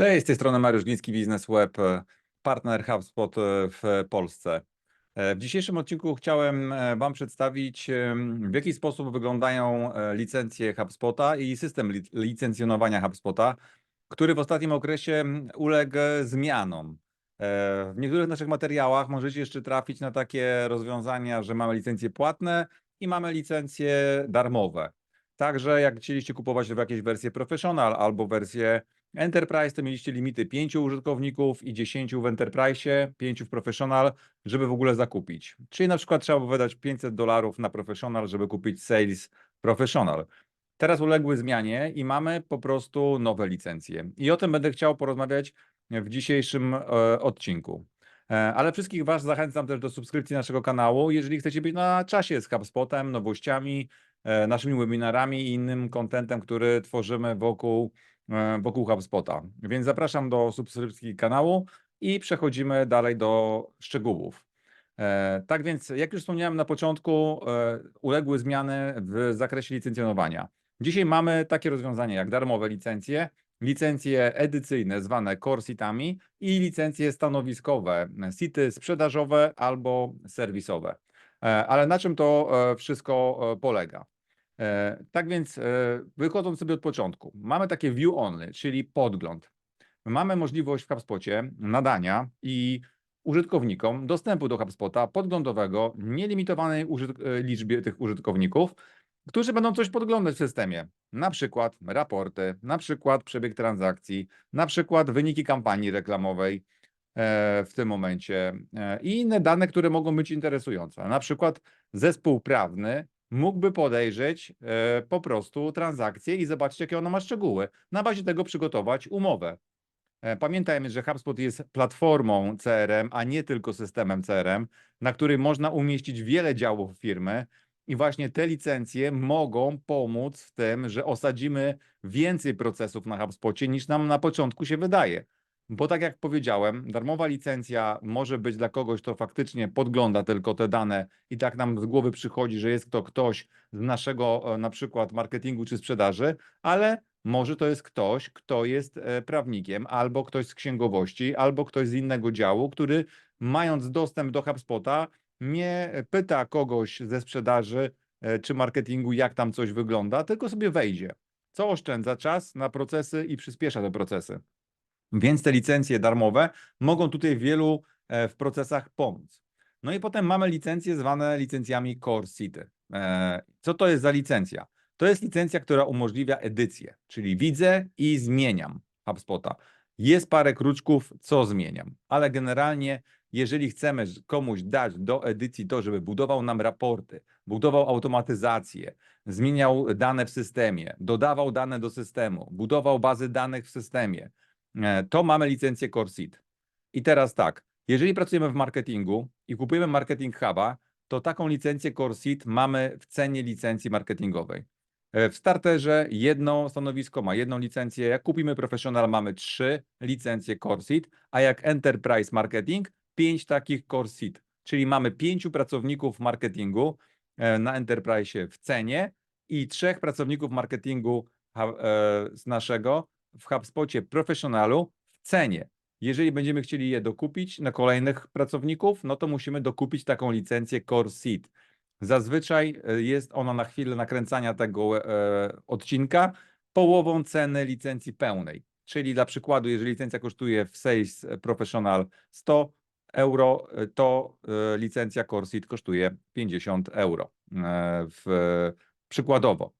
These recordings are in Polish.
Cześć, z tej strony Mariusz Gliński, Biznes Web, e, partner HubSpot e, w Polsce. E, W dzisiejszym odcinku chciałem Wam przedstawić, w jaki sposób wyglądają licencje HubSpota i system li- licencjonowania HubSpota, który w ostatnim okresie uległ zmianom. W niektórych naszych materiałach możecie jeszcze trafić na takie rozwiązania, że mamy licencje płatne i mamy licencje darmowe. Także jak chcieliście kupować w jakieś wersje professional albo wersje Enterprise, to mieliście limity 5 użytkowników i 10 w Enterprise, 5 w Professional, żeby w ogóle zakupić. Czyli na przykład trzeba było wydać 500 dolarów na Professional, żeby kupić Sales Professional. Teraz uległy zmianie i mamy po prostu nowe licencje. I o tym będę chciał porozmawiać w dzisiejszym e, odcinku. E, Ale wszystkich Was zachęcam też do subskrypcji naszego kanału, jeżeli chcecie być na czasie z HubSpotem, nowościami, e, naszymi webinarami i innym kontentem, który tworzymy wokół, wokół HubSpota. Więc zapraszam do subskrypcji kanału i przechodzimy dalej do szczegółów. E, Tak więc, jak już wspomniałem na początku, e, uległy zmiany w zakresie licencjonowania. Dzisiaj mamy takie rozwiązania jak darmowe licencje, licencje edycyjne zwane core seatami i licencje stanowiskowe, sity sprzedażowe albo serwisowe. E, Ale na czym to e, wszystko e, polega? E, Tak więc, e, wychodząc sobie od początku, mamy takie view only, czyli podgląd. Mamy możliwość w HubSpocie nadania i użytkownikom dostępu do HubSpota podglądowego, nielimitowanej e, liczbie tych użytkowników, którzy będą coś podglądać w systemie. Na przykład raporty, na przykład przebieg transakcji, na przykład wyniki kampanii reklamowej w tym momencie i inne dane, które mogą być interesujące. Na przykład zespół prawny mógłby podejrzeć e, po prostu transakcję i zobaczyć, jakie ona ma szczegóły. Na bazie tego przygotować umowę. E, Pamiętajmy, że HubSpot jest platformą CRM, a nie tylko systemem CRM, na której można umieścić wiele działów firmy i właśnie te licencje mogą pomóc w tym, że osadzimy więcej procesów na HubSpocie niż nam na początku się wydaje. Bo tak jak powiedziałem, darmowa licencja może być dla kogoś, kto faktycznie podgląda tylko te dane i tak nam z głowy przychodzi, że jest to ktoś z naszego e, na przykład marketingu czy sprzedaży, ale może to jest ktoś, kto jest e, prawnikiem, albo ktoś z księgowości, albo ktoś z innego działu, który mając dostęp do HubSpota, nie pyta kogoś ze sprzedaży e, czy marketingu, jak tam coś wygląda, tylko sobie wejdzie. Co oszczędza czas na procesy i przyspiesza te procesy. Więc te licencje darmowe mogą tutaj wielu e, w procesach pomóc. No i potem mamy licencje zwane licencjami Core City. E, Co to jest za licencja? To jest licencja, która umożliwia edycję, czyli widzę i zmieniam HubSpota. Jest parę kruczków, co zmieniam, ale generalnie, jeżeli chcemy komuś dać do edycji to, żeby budował nam raporty, budował automatyzację, zmieniał dane w systemie, dodawał dane do systemu, budował bazy danych w systemie, to mamy licencję Core Seed. I teraz tak, jeżeli pracujemy w marketingu i kupujemy Marketing Huba, to taką licencję Core Seed mamy w cenie licencji marketingowej. E, W starterze jedno stanowisko ma jedną licencję, jak kupimy Professional mamy trzy licencje Core Seed, a jak Enterprise Marketing pięć takich Core Seed, czyli mamy pięciu pracowników marketingu e, na Enterprise w cenie i trzech pracowników marketingu e, z naszego w HubSpocie Professionalu w cenie. Jeżeli będziemy chcieli je dokupić na kolejnych pracowników, no to musimy dokupić taką licencję Core Seed. Zazwyczaj e, jest ona na chwilę nakręcania tego e, odcinka połową ceny licencji pełnej. Czyli dla przykładu, jeżeli licencja kosztuje w Sales Professional 100 euro, e, to e, licencja Core Seed kosztuje 50 euro e, w, przykładowo.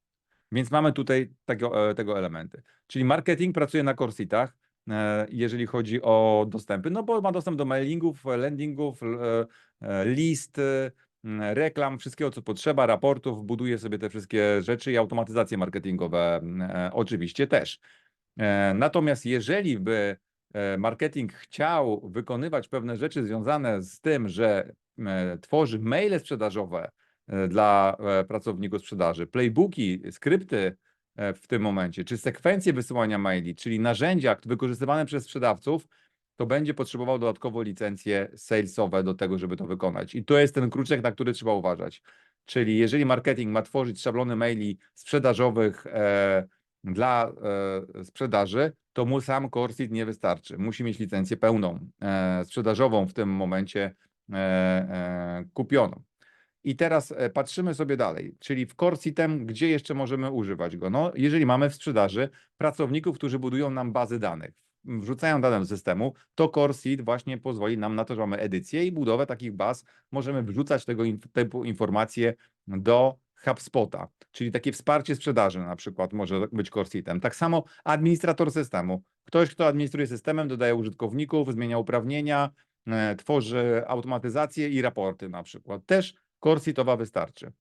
Więc mamy tutaj tego, e, tego elementy. Czyli marketing pracuje na Core Seatach, e, jeżeli chodzi o dostępy, no bo ma dostęp do mailingów, landingów, e, list, reklam, wszystkiego co potrzeba, raportów, buduje sobie te wszystkie rzeczy i automatyzacje marketingowe oczywiście też. Natomiast jeżeli by marketing chciał wykonywać pewne rzeczy związane z tym, że tworzy maile sprzedażowe dla e, pracowników sprzedaży, playbooki, skrypty e, w tym momencie, czy sekwencje wysyłania maili, czyli narzędzia wykorzystywane przez sprzedawców, to będzie potrzebował dodatkowo licencje salesowe do tego, żeby to wykonać. I to jest ten kruczek, na który trzeba uważać. Czyli jeżeli marketing ma tworzyć szablony maili sprzedażowych, e, dla e, sprzedaży, to mu sam core seat nie wystarczy. Musi mieć licencję pełną, e, sprzedażową w tym momencie e, e, kupioną. I teraz e, patrzymy sobie dalej, czyli w core seatem, gdzie jeszcze możemy używać go? No, jeżeli mamy w sprzedaży pracowników, którzy budują nam bazy danych, wrzucają dane do systemu, to core właśnie pozwoli nam na to, że mamy edycję i budowę takich baz. Możemy wrzucać tego typu informacje do HubSpota, czyli takie wsparcie sprzedaży na przykład może być core seatem. Tak samo administrator systemu. Ktoś, kto administruje systemem, dodaje użytkowników, zmienia uprawnienia, e, tworzy automatyzację i raporty na przykład. Też core seatowa wystarczy.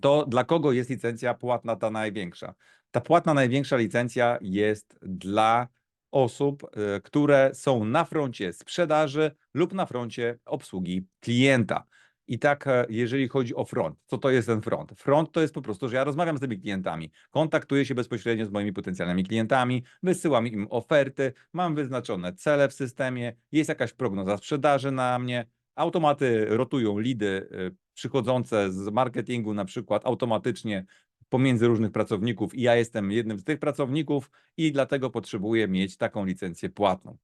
To dla kogo jest licencja płatna ta największa? Ta płatna największa licencja jest dla osób, e, które są na froncie sprzedaży lub na froncie obsługi klienta. I tak, e, jeżeli chodzi o front, co to jest ten front? Front to jest po prostu, że ja rozmawiam z tymi klientami, kontaktuję się bezpośrednio z moimi potencjalnymi klientami, wysyłam im oferty, mam wyznaczone cele w systemie, jest jakaś prognoza sprzedaży na mnie, automaty rotują lidy e, przychodzące z marketingu na przykład automatycznie pomiędzy różnych pracowników i ja jestem jednym z tych pracowników i dlatego potrzebuję mieć taką licencję płatną.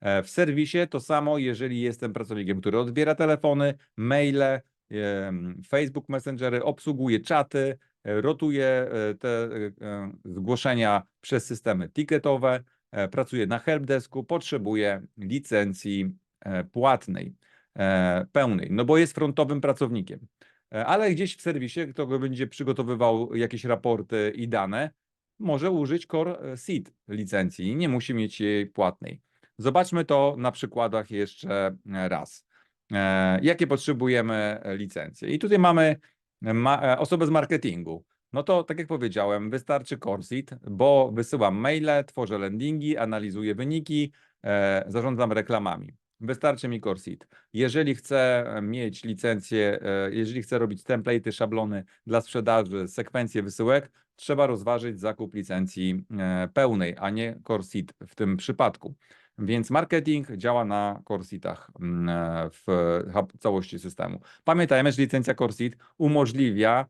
E, W serwisie to samo, jeżeli jestem pracownikiem, który odbiera telefony, maile, Facebook Messengery, obsługuje czaty, e, rotuje e, te zgłoszenia przez systemy ticketowe, pracuje na helpdesku, potrzebuje licencji płatnej, pełnej, no bo jest frontowym pracownikiem. E, Ale gdzieś w serwisie, kto go będzie przygotowywał jakieś raporty i dane, może użyć Core e, Seed licencji, nie musi mieć jej płatnej. Zobaczmy to na przykładach jeszcze e, raz. E, Jakie potrzebujemy e, licencje? I tutaj mamy ma, e, osobę z marketingu. No to tak jak powiedziałem, wystarczy Core Seed, bo wysyłam maile, tworzę landingi, analizuję wyniki, e, zarządzam reklamami. Wystarczy mi Core Seed. Jeżeli chcę e, mieć licencję, e, jeżeli chcę robić template'y, szablony dla sprzedaży, sekwencje wysyłek, trzeba rozważyć zakup licencji e, pełnej, a nie Core Seed w tym przypadku. Więc marketing działa na Core Seatach mm, w całości systemu. Pamiętajmy, że licencja Core Seat umożliwia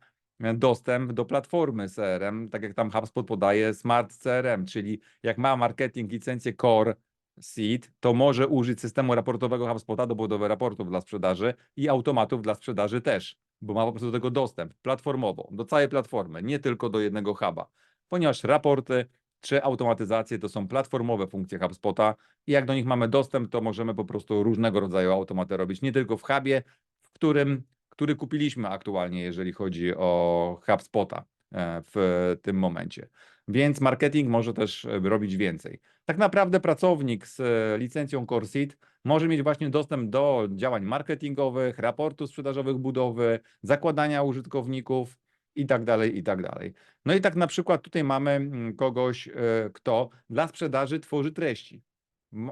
dostęp do platformy CRM, tak jak tam HubSpot podaje Smart CRM, czyli jak ma marketing licencję Core Seat, to może użyć systemu raportowego HubSpota do budowy raportów dla sprzedaży i automatów dla sprzedaży też, bo ma po prostu do tego dostęp platformowo, do całej platformy, nie tylko do jednego huba, ponieważ raporty czy automatyzacje to są platformowe funkcje HubSpota i jak do nich mamy dostęp, to możemy po prostu różnego rodzaju automaty robić, nie tylko w hubie, w którym, który kupiliśmy aktualnie, jeżeli chodzi o HubSpota e, w tym momencie. Więc marketing może też e, robić więcej. Tak naprawdę pracownik z e, licencją Core Seat może mieć właśnie dostęp do działań marketingowych, raportów sprzedażowych budowy, zakładania użytkowników i tak dalej, i tak dalej. No i tak na przykład tutaj mamy mm, kogoś, e, kto dla sprzedaży tworzy treści.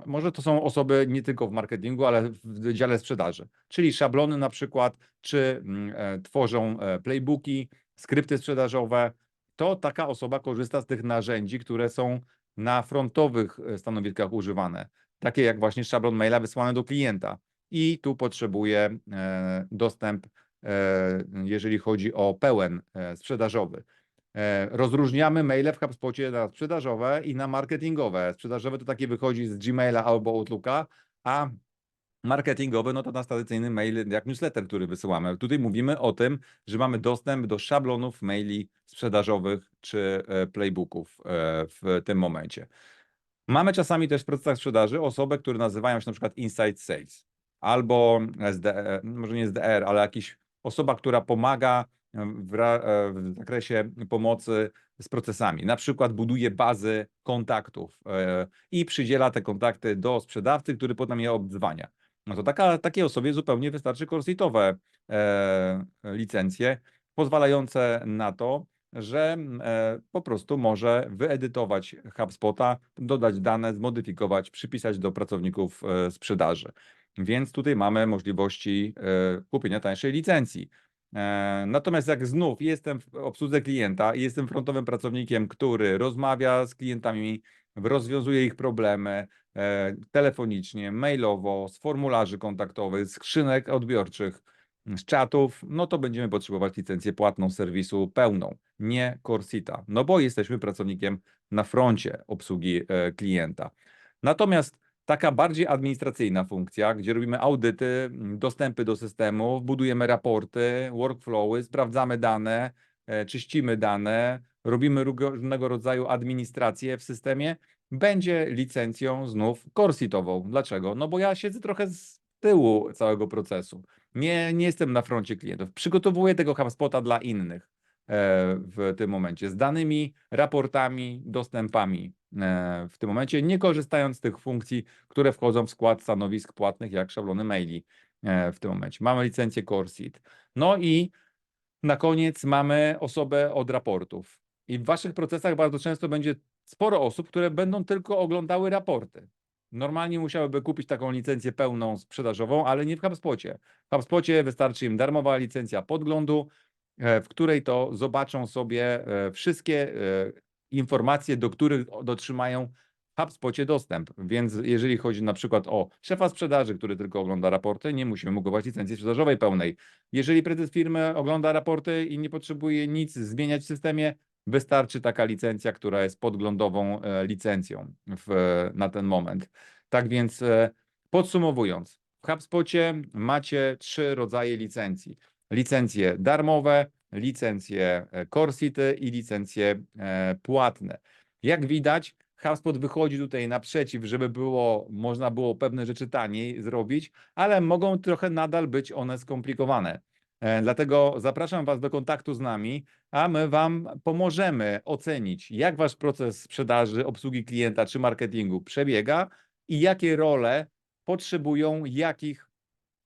Może to są osoby nie tylko w marketingu, ale w dziale sprzedaży, czyli szablony na przykład, czy mm, e, tworzą playbooki, skrypty sprzedażowe. To taka osoba korzysta z tych narzędzi, które są na frontowych e, stanowiskach używane, takie jak właśnie szablon maila wysłany do klienta. I tu potrzebuje dostęp, e, jeżeli chodzi o pełen e, sprzedażowy. Rozróżniamy maile w HubSpocie na sprzedażowe i na marketingowe. Sprzedażowe to takie wychodzi z Gmaila albo Outlooka, a marketingowe no to nasz tradycyjny mail jak newsletter, który wysyłamy. Tutaj mówimy o tym, że mamy dostęp do szablonów maili sprzedażowych czy e, playbooków e, w tym momencie. Mamy czasami też w procesach sprzedaży osoby, które nazywają się na przykład Inside Sales albo SDR, może nie SDR, ale jakiś osoba, która pomaga w, e, w zakresie pomocy z procesami. Na przykład buduje bazy kontaktów e, i przydziela te kontakty do sprzedawcy, który potem je obdzwania. No to taka, takiej osobie zupełnie wystarczy korsitowe e, licencje, pozwalające na to, że e, po prostu może wyedytować HubSpota, dodać dane, zmodyfikować, przypisać do pracowników e, sprzedaży. Więc tutaj mamy możliwości e, kupienia tańszej licencji. E, Natomiast jak znów jestem w obsłudze klienta i jestem frontowym pracownikiem, który rozmawia z klientami, rozwiązuje ich problemy e, telefonicznie, mailowo, z formularzy kontaktowych, z skrzynek odbiorczych, z czatów, no to będziemy potrzebować licencję płatną serwisu pełną, nie Corsita, no bo jesteśmy pracownikiem na froncie obsługi e, klienta. Natomiast taka bardziej administracyjna funkcja, gdzie robimy audyty, m, dostępy do systemów, budujemy raporty, workflowy, sprawdzamy dane, e, czyścimy dane, robimy różnego rodzaju administrację w systemie, będzie licencją znów Corsitową. Dlaczego? No bo ja siedzę trochę z tyłu całego procesu. Nie, nie jestem na froncie klientów. Przygotowuję tego HubSpota dla innych e, w tym momencie, z danymi, raportami, dostępami e, w tym momencie, nie korzystając z tych funkcji, które wchodzą w skład stanowisk płatnych, jak szablony maili e, w tym momencie. Mamy licencję CoreSeed. No i na koniec mamy osobę od raportów. I w waszych procesach bardzo często będzie sporo osób, które będą tylko oglądały raporty. Normalnie musiałyby kupić taką licencję pełną sprzedażową, ale nie w HubSpocie. W HubSpocie wystarczy im darmowa licencja podglądu, e, w której to zobaczą sobie e, wszystkie e, informacje, do których dotrzymają w HubSpocie dostęp. Więc jeżeli chodzi na przykład o szefa sprzedaży, który tylko ogląda raporty, nie musimy mu kupować licencji sprzedażowej pełnej. Jeżeli prezes firmy ogląda raporty i nie potrzebuje nic zmieniać w systemie, wystarczy taka licencja, która jest podglądową e, licencją w, na ten moment. Tak więc e, podsumowując, w HubSpocie macie trzy rodzaje licencji. Licencje darmowe, licencje e, Corsity i licencje płatne. Jak widać, HubSpot wychodzi tutaj naprzeciw, żeby było, można było pewne rzeczy taniej zrobić, ale mogą trochę nadal być one skomplikowane. E, Dlatego zapraszam Was do kontaktu z nami, a my Wam pomożemy ocenić, jak Wasz proces sprzedaży, obsługi klienta czy marketingu przebiega i jakie role potrzebują jakich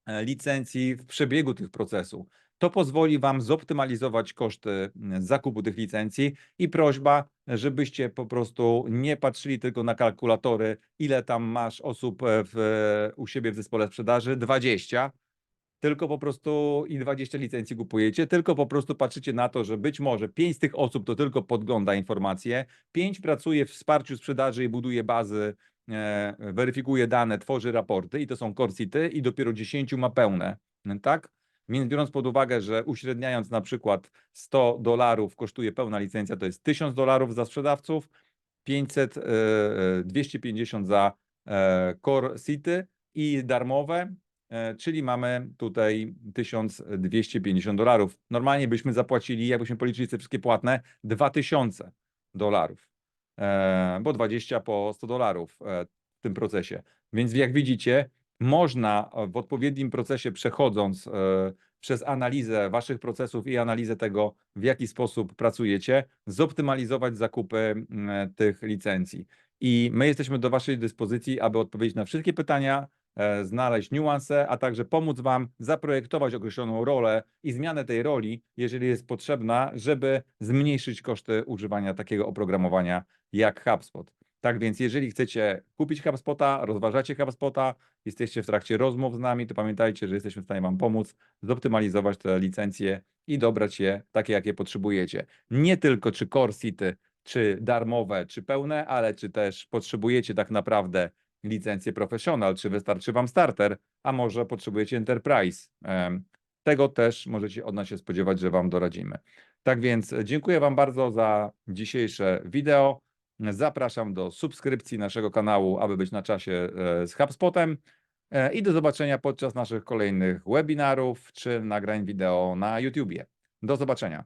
e, licencji w przebiegu tych procesów. To pozwoli Wam zoptymalizować koszty zakupu tych licencji i prośba, żebyście po prostu nie patrzyli tylko na kalkulatory, ile tam masz osób e, w, u siebie w zespole sprzedaży, 20, tylko po prostu i 20 licencji kupujecie, tylko po prostu patrzycie na to, że być może 5 z tych osób to tylko podgląda informacje, 5 pracuje w wsparciu sprzedaży i buduje bazy, e, weryfikuje dane, tworzy raporty i to są Corsity i dopiero 10 ma pełne, tak? Więc biorąc pod uwagę, że uśredniając na przykład 100 dolarów kosztuje pełna licencja, to jest 1000 dolarów za sprzedawców, 500, e, e, 250 za e, Core City i darmowe, e, czyli mamy tutaj 1250 dolarów. Normalnie byśmy zapłacili, jakbyśmy policzyli te wszystkie płatne, 2000 dolarów, e, bo 20 po 100 dolarów e, w tym procesie. Więc jak widzicie, można e, w odpowiednim procesie przechodząc e, przez analizę waszych procesów i analizę tego, w jaki sposób pracujecie, zoptymalizować zakupy tych licencji. I my jesteśmy do waszej dyspozycji, aby odpowiedzieć na wszystkie pytania, e, znaleźć niuanse, a także pomóc wam zaprojektować określoną rolę i zmianę tej roli, jeżeli jest potrzebna, żeby zmniejszyć koszty używania takiego oprogramowania jak HubSpot. Tak więc, jeżeli chcecie kupić HubSpota, rozważacie HubSpota, jesteście w trakcie rozmów z nami, to pamiętajcie, że jesteśmy w stanie Wam pomóc zoptymalizować te licencje i dobrać je takie, jakie potrzebujecie. Nie tylko czy Core City, czy darmowe, czy pełne, ale czy też potrzebujecie tak naprawdę licencję Professional, czy wystarczy Wam starter, a może potrzebujecie Enterprise. Tego też możecie od nas się spodziewać, że Wam doradzimy. Tak więc dziękuję Wam bardzo za dzisiejsze wideo. Zapraszam do subskrypcji naszego kanału, aby być na czasie e, z HubSpotem E, i do zobaczenia podczas naszych kolejnych webinarów czy nagrań wideo na YouTubie. Do zobaczenia.